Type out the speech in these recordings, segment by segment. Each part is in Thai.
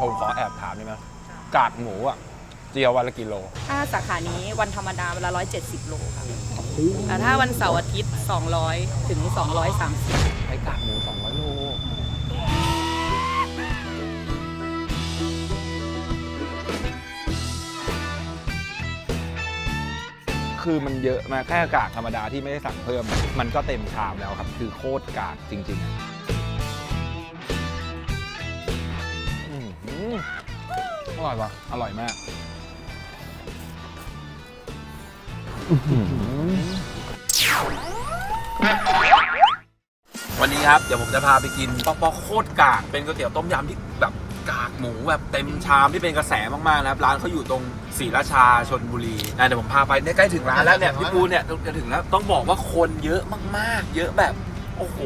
ผมขอแอบถามได้ไหมกากหมูอะ เจียววันละกิโล ถ้าสาขานี้วันธรรมดาเวลา170 โลค่ะแต่ถ้าวันเสาร์อาทิตย์ 200 ถึง 230ใช้กากหมู 200 โล คือมันเยอะมากแค่กากธรรมดาที่ไม่ได้สั่งเพิ่ม มันก็เต็มชามแล้วครับ คือโคตรกากจริง ๆ อร่อยปะอร่อยมากวันนี้ครับ เดี๋ยวผมจะพาไปกินป๊อกป๊อกโคตรกาก เป็นก๋วยเตี๋ยวต้มยำที่แบบกากหมูแบบเต็มชามที่เป็นกระแสมากๆนะครับ ร้านเขาอยู่ตรงศรีราชาชนบุรีนะเดี๋ยวผมพาไปเนี่ยใกล้ถึงร้านแล้วเนี่ยพี่ปูเนี่ยจะถึงแล้วต้องบอกว่าคนเยอะมากๆ เยอะแบบโอ้โห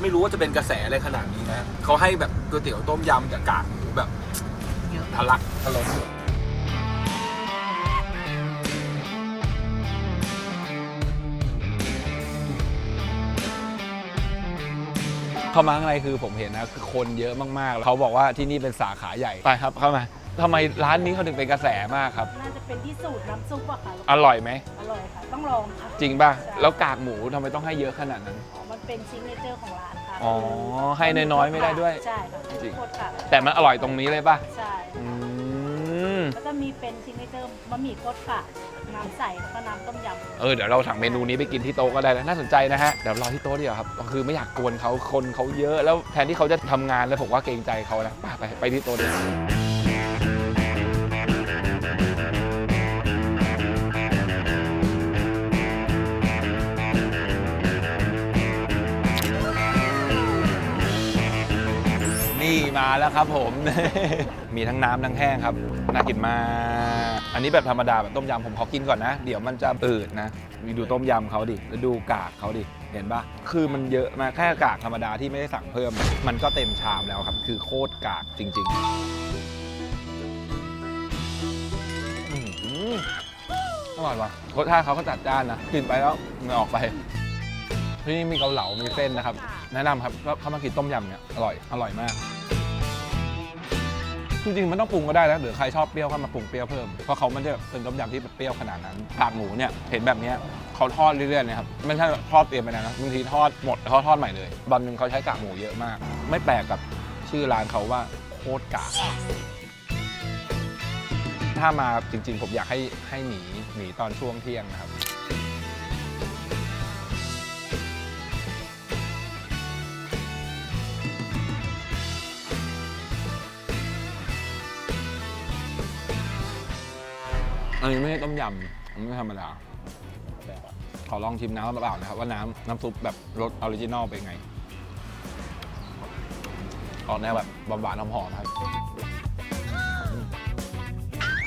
ไม่รู้ว่าจะเป็นกระแสอะไรขนาดนี้นะเขาให้แบบก๋วยเตี๋ยวต้มยำกับกากหมูแบบ ทะลักทะลนเข้ามาข้างในคือผมเห็นนะคือคนเยอะมากๆเขาบอกว่าที่นี่เป็นสาขาใหญ่ไปครับเข้ามา ทำไมร้านนี้เขาถึงเป็นกระแสมากครับ น่าจะเป็นที่สูตรน้ำซุปอะค่ะ อร่อยไหม อร่อยค่ะ ต้องลองค่ะจริงป่ะแล้วกากหมูทำไมต้องให้เยอะขนาดนั้น อ๋อมันเป็นซิงเกิลเจอร์ของร้านค่ะอ๋อให้น้อยๆไม่ได้ด้วยใช่ค่ะจริง โคตรค่ะแต่มันอร่อยตรงนี้เลยป่ะ ใช่อืม แล้วก็มีเป็นซิงเกิลเจอร์บะหมี่โคตรค่ะ น้ำใสแล้วก็น้ำต้มยำ เออเดี๋ยวเราสั่งเมนูนี้ไปกินที่โต๊ะก็ได้นะน่าสนใจนะฮะเดี๋ยวรอที่โต๊ะดีกว่าครับก็คือไม่อยากกวนเขาคนเขาเยอะแล้วแทนที่เขาจะทำงานแล้วผมว่าเกรงใจเขานะไปไปไปที่โต๊ะดีกว่า นี่มาแล้วครับผม มีทั้งน้ำทั้งแห้งครับ น่ากินมาก อันนี้แบบธรรมดาแบบต้มยำผมขอกินก่อนนะ เดี๋ยวมันจะอืดนะมีดูต้มยำเขาดิแล้วดูกากเขาดิ เห็นปะคือมันเยอะมากแค่กากธรรมดาที่ไม่ได้สั่งเพิ่ม มันก็เต็มชามแล้วครับ คือโคตรกากจริง ๆ อื้อหืออร่อยว่ะรสชาติเขาก็จัดจ้านนะ กินไปแล้วมันออกไป ที่นี่มีเกาเหลา มีเส้นนะครับ แนะนำครับก็เข้ามากินต้มยำเนี่ย อร่อย อร่อยมาก จริงๆมันต้องปรุงก็ได้นะหรือใครชอบเปรี้ยวก็มาปรุงเปรี้ยวเพิ่มเพราะเขาไม่ได้เป็นต้มยำที่เปรี้ยวขนาดนั้นกากหมูเนี่ยเห็นแบบเนี้ยเขาทอดเรื่อยๆนะครับไม่ใช่ทอดเตรียมไปนะบางทีทอดหมดแล้วเขาทอดใหม่เลยวันหนึ่งเขาใช้กากหมูเยอะมาก ไม่แปลกกับชื่อร้านเขาว่าโคตรกากถ้ามาจริง ๆ ผมอยากให้ให้หนีหนีตอนช่วงเที่ยงนะครับ อันนี้ไม่ใช่ต้มยำอันนี้ไม่ธรรมดา ขอลองชิมน้ำเปล่าๆนะครับว่าน้ำน้ำซุปแบบรสออริจินอลเป็นไง ออกแนวแบบหวานๆหอมๆครับ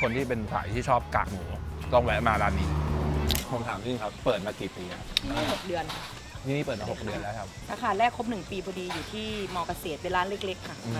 คนที่เป็นสายที่ชอบกากหมูต้องแวะมาร้านนี้ ผมถามจริงครับ เปิดมากี่ปีครับนี่6เดือนค่ะ ที่นี่เปิดมาหกเดือนแล้วครับสาขาแรกครบ 1 ปีพอดีอยู่ที่มอเกษตรเป็นร้านเล็กๆค่ะอื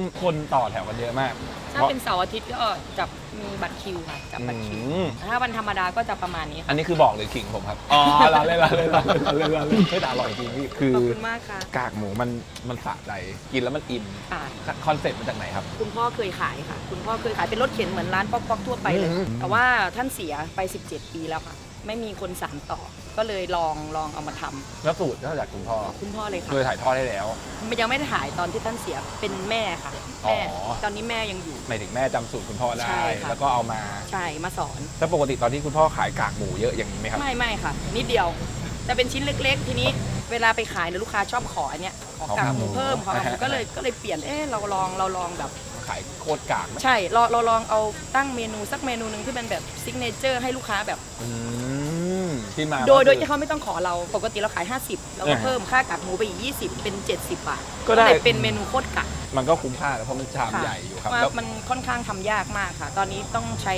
มคนต่อแถวกันเยอะมากถ้าเป็นเสาร์อาทิตย์ก็จะมีบัตรคิวค่ะจับบัตรคิว อืมถ้าวันธรรมดาก็จะประมาณนี้อัค่ะนนี้คือบอกหรือขิงผมครับอ๋อร้านเล่นร้านเล่นร้านเล่นร้านเล่นร้านเล่นเฮ้ยแต่อร่อยจริงพี่คือขอบคุณมากค่ะกากหมูมันมันสะใจกินแล้วมันอิ่มค่ะคอนเซ็ปต์มาจากไหนครับ คุณพ่อเคยขายค่ะ คุณพ่อเคยขายเป็นรถเข็นเหมือนร้านป๊อกๆทั่วไปเลย อืม แต่ว่าท่านเสียไป 17 ปีแล้วค่ะ ไม่มีคนสานต่อ ก็เลยลองลองเอามาทำแล้วสูตรก็จากคุณพ่อคุณพ่อเลยค่ะ เคยถ่ายทอดได้แล้ว มันยังไม่ได้ถ่ายตอนที่ท่านเสียเป็นแม่ค่ะอ๋อแม่ตอนนี้แม่ยังอยู่ หมายถึงแม่จำสูตรคุณพ่อได้ ใช่ค่ะ แล้วก็เอามา ใช่มาสอน แล้วปกติตอนที่คุณพ่อขายกากหมูเยอะอย่างนี้ไหมครับ ไม่ไม่ค่ะ นิดเดียวแต่เป็นชิ้นเล็ก ๆ ทีนี้เวลาไปขายเนี่ยลูกค้าชอบขออันเนี้ยขอกากหมูเพิ่มขอกากหมูก็เลยก็เลยเปลี่ยนเออเราลองเราลองแบบ ขายโคตรกากไหมใช่เราเราลองเอาตั้งเมนูสักเมนูหนึ่งที่เป็นแบบซิกเนเจอร์ให้ลูกค้าแบบอืม ที่มาโดยโดยก็ที่คือเขาไม่ต้องขอเราปกติเราขาย 50 แล้วก็อ่าเพิ่มค่ากากหมูไปอีก 20 เป็น 70 บาทก็ได้ เลยเป็นเมนูโคตรกักมันก็คุ้มค่าแล้วเพราะมันชามค่ะใหญ่อยู่ครับว่าแล้วมันค่อนข้างทำยากมากค่ะ ตอนนี้ต้องใช้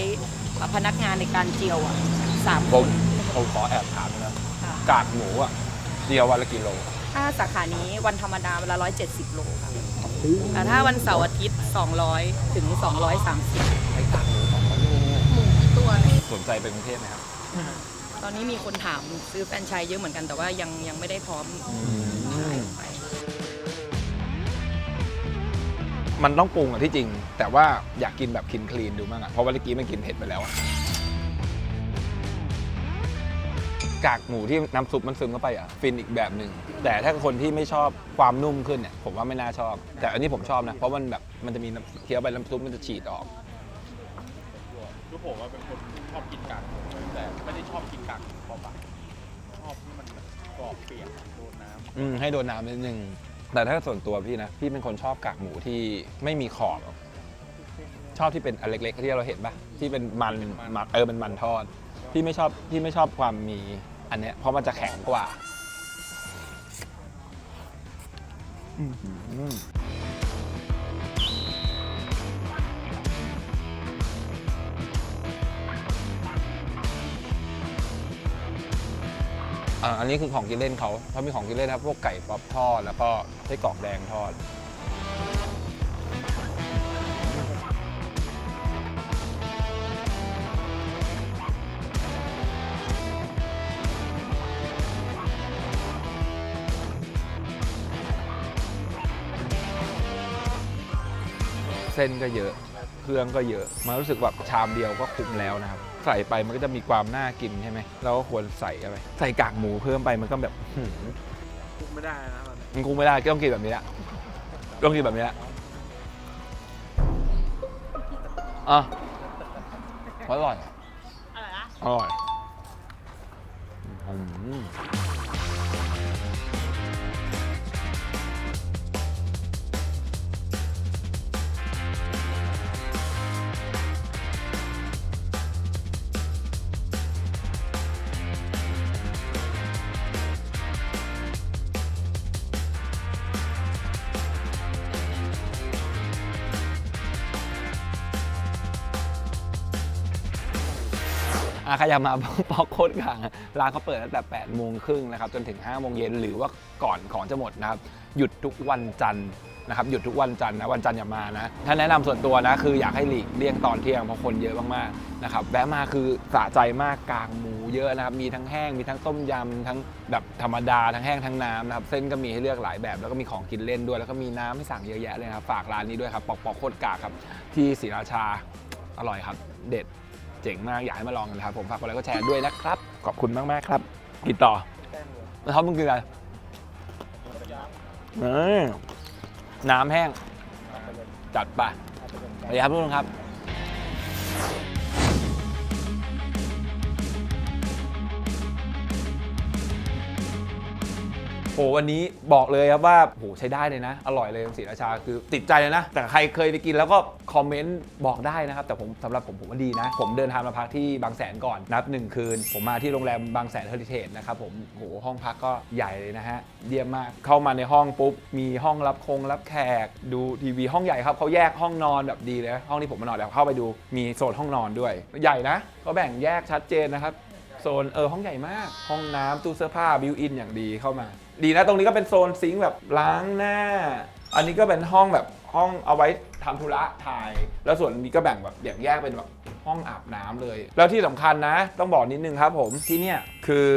พนักงานในการเจียวอะสามผคมนผมขอแอบถามนะค่ะกากหมูอะเดียววันละกิโลถ้าสาขานี้วันธรรมดาเวลา170 โลค่ะแต่ถ้าวันเสาร์อาทิตย์ 200 ถึง 230 ไอ้กากหมูสองร้อยโลหมูตัวสนใจเป็นกรุงเทพไหมครับ ตอนนี้มีคนถามซื้อแฟรนไชส์เยอะเหมือนกันแต่ว่ายังยังไม่ได้พร้อมอืมขายไป มันต้องปรุงอะที่จริง แต่ว่าอยากกินแบบคินคลีนดูมั้งอะเพราะว่าเมื่อกี้มันกินเผ็ดไปแล้วอะกากหมูที่น้ำซุปมันซึมเข้าไปอะฟินอีกแบบหนึ่งแต่ถ้าคนที่ไม่ชอบความนุ่มขึ้นเนี่ยผมว่าไม่น่าชอบ แต่อันนี้ผมชอบนะ เพราะมันแบบมันจะมีน้ำเคี้ยวไปน้ำซุปมันจะฉีดออก คือผมว่าเป็นคนชอบกินกากหมูแต่ไม่ได้ ชอบกินกากหมูเปล่าๆชอบที่มันแบบกรอบเปียกโดนน้ำอืมให้โดนน้ำนิดนึงแต่ถ้าส่วนตัวพี่นะ พี่เป็นคนชอบกากหมูที่ไม่มีขอบชอบที่เป็นอันเล็กๆที่เราเห็นปะที่เป็นมันมันเออเป็นมันทอด พี่ไม่ชอบพี่ไม่ชอบความมีอันเนี้ยเพราะมันจะแข็งกว่าอื้ อ่าอันนี้คือของกินเล่นเขาเขามีของกินเล่นนะครับพวกไก่ป๊อปทอดแล้วก็ไส้กรอกแดงทอด เส้นก็เยอะ เครื่องก็เยอะ มันรู้สึกแบบชามเดียวก็คุ้มแล้วนะครับ ใส่ไปมันก็จะมีความน่ากินใช่ไหมเราก็ควรใส่อะไร ใส่กากหมูเพิ่มไปมันก็แบบหืมคุมไม่ได้นะมันมันคุ้มไม่ได้ก็ต้องกินแบบนี้ละต้องกินแบบนี้ละอะอร่อยอร่อยอืม อะใครอยากมาปอกโคตรกลางร้านเขาเปิดตั้งแต่8โมงครึ่งนะครับจนถึง5โมงเย็นหรือว่าก่อนของจะหมดนะครับหยุดทุกวันจันทร์นะครับหยุดทุกวันจันทร์นะวันจันทร์อย่ามานะถ้าแนะนำส่วนตัวนะคืออยากให้หลีกเลี่ยงตอนเที่ยงเพราะคนเยอะมากๆนะครับแวะมาคือสะใจมากกลางหมูเยอะนะครับมีทั้งแห้งมีทั้งต้มยำทั้งแบบธรรมดาทั้งแห้งทั้งน้ำนะครับเส้นก็มีให้เลือกหลายแบบแล้วก็มีของกินเล่นด้วย แล้วก็มีน้ำให้สั่งเยอะแยะเลยนะครับฝากร้านนี้ด้วยครับปอกปอกโคตรกากครับที่ศรีราชาอร่อยครับ เด็ด เจ๋งมากอยากให้มาลองกันนะครับผมฝากกดไลค์กดแชร์ด้วยนะครับ ขอบคุณมากๆครับกินต่อแล้วเขามึงกินอะไรเออน้ำแห้งจัดไปสวัสดีครับทุกคนครับ โอ้วันนี้บอกเลยครับว่าโหใช้ได้เลยนะ อร่อยเลยศรีราชาคือติดใจเลยนะ แต่ใครเคยไปกินแล้วก็คอมเมนต์บอกได้นะครับ แต่ผมสำหรับผมผมว่าดีนะ ผมเดินทางมาพักที่บางแสนก่อนนับหนึ่งคืน ผมมาที่โรงแรมบางแสนเฮอริเทจนะครับผมโหห้องพักก็ใหญ่เลยนะฮะเยี่ยมมากเข้ามาในห้องปุ๊บมีห้องรับคงรับแขกดูทีวีห้องใหญ่ครับเขาแยกห้องนอนแบบดีเลยห้องที่ผมมานอนเดี๋ยวเข้าไปดูมีโซนห้องนอนด้วย ใหญ่นะเขาแบ่งแยกชัดเจนนะครับโซนเออห้องใหญ่มาก ห้องน้ำตู้เสื้อผ้าบิวอินอย่างดีเข้ามา ดีนะตรงนี้ก็เป็นโซนซิงค์แบบล้างหน้า อันนี้ก็เป็นห้องแบบห้องเอาไว้ทำธุระถ่าย แล้วส่วนนี้ก็แบ่งแบบแยกแยกเป็นแบบ ห้องอาบน้ำเลย แล้วที่สำคัญนะ ต้องบอกนิดนึงครับผมที่เนี่ยคือ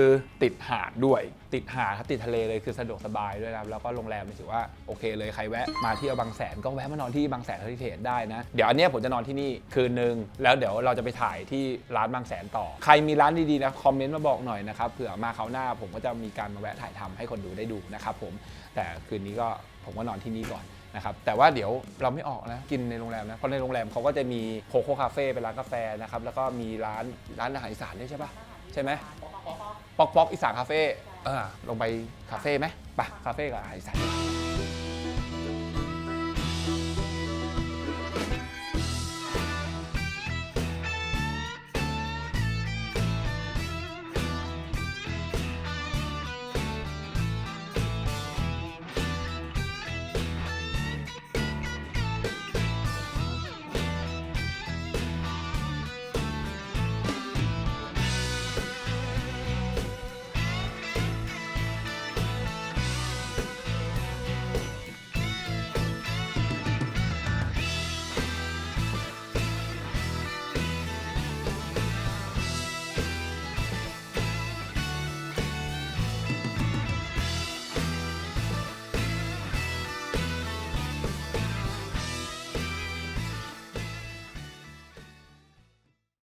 ติดหาดด้วย ติดหาดติดทะเลเลยคือสะดวกสบายด้วยนะครับแล้วก็โรงแรมถือว่าโอเคเลยใครแวะมาเที่ยวบางแสนก็แวะมานอนที่บางแสนเฮอริเทจได้นะเดี๋ยวอันนี้ผมจะนอนที่นี่คืนนึงแล้วเดี๋ยวเราจะไปถ่ายที่ร้านบางแสนต่อ ใครมีร้านดีๆนะคอมเมนต์มาบอกหน่อยนะครับเผื่อมาคราวหน้าผมก็จะมีการมาแวะถ่ายทำให้คนดูได้ดูนะครับผมแต่คืนนี้ก็ผมก็นอนที่นี่ก่อน นะครับแต่ว่าเดี๋ยวเราไม่ออกนะกินในโรงแรมนะเพราะในโรงแรมเขาก็จะมีโคโค่คาเฟ่เป็นร้านกาแฟนะครับแล้วก็มีร้านร้านอาหารอีสานด้วยใช่ปะใช่ไหมป๊อกป๊อกอีสานคาเฟ่เออลงไปคาเฟ่ไหมไปคาเฟ่กับอาหารอีสาน